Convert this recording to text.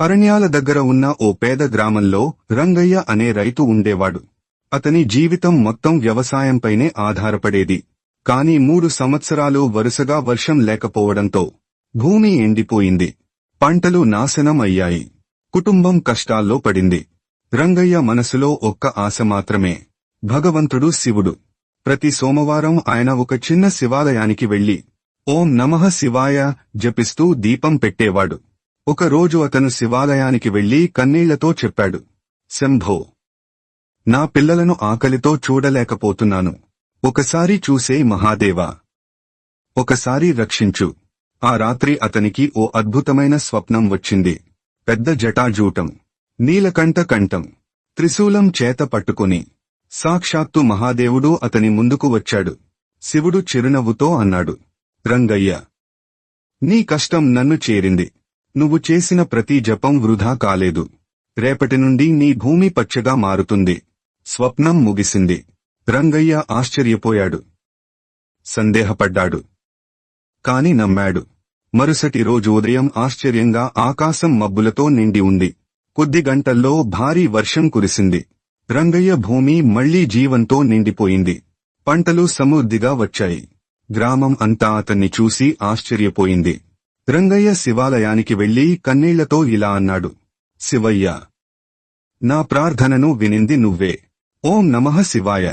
అరణ్యాల దగ్గర ఉన్న ఓ పేద గ్రామంలో రంగయ్య అనే రైతు ఉండేవాడు. అతని జీవితం మొత్తం వ్యవసాయంపైనే ఆధారపడేది. కాని మూడు సంవత్సరాలు వరుసగా వర్షం లేకపోవడంతో భూమి ఎండిపోయింది. పంటలు నాశనం అయ్యాయి. కుటుంబం కష్టాల్లో పడింది. రంగయ్య మనసులో ఒక్క ఆశ మాత్రమే. భగవంతుడు శివుడు. ప్రతి సోమవారం ఆయన ఒక చిన్న శివాలయానికి వెళ్ళి ఓం నమః శివాయ జపిస్తూ దీపం పెట్టేవాడు. ఒకరోజు అతను శివాలయానికి వెళ్ళి కన్నీళ్ళతో చెప్పాడు శంభో నా పిల్లలను ఆకలితో చూడలేకపోతున్నాను. ఒకసారి చూసే మహాదేవా ఒకసారి రక్షించు. ఆ రాత్రి అతనికి ఓ అద్భుతమైన స్వప్నం వచ్చింది. పెద్ద జటాజూటం నీలకంఠ కంఠం త్రిశూలం చేత పట్టుకుని. సాక్షాత్తు మహాదేవుడు అతని ముందుకు వచ్చాడు. శివుడు చిరునవ్వుతో అన్నాడు రంగయ్య నీ కష్టం నన్ను చేరింది. నువ్వు చేసిన ప్రతి జపం వృధా కాలేదు. రేపటి నుండి నీ భూమి పచ్చగా మారుతుంది. స్వప్నం ముగిసింది. రంగయ్య ఆశ్చర్యపోయాడు. సందేహపడ్డాడు. కాని నమ్మాడు. మరుసటి రోజు ఉదయం ఆశ్చర్యంగా ఆకాశం మబ్బులతో నిండి ఉంది. కొద్ది గంటల్లో భారీ వర్షం కురిసింది. రంగయ్య భూమి మళ్ళీ జీవంతో నిండిపోయింది. పంటలు సమృద్ధిగా వచ్చాయి. గ్రామం అంతా అతన్ని చూసి ఆశ్చర్యపోయింది. రంగయ్య శివాలయానికి వెళ్ళి కన్నీళ్ళతో ఇలా అన్నాడు. శివయ్య నా ప్రార్థనను వినింది నువ్వే. ఓం నమః శివాయ.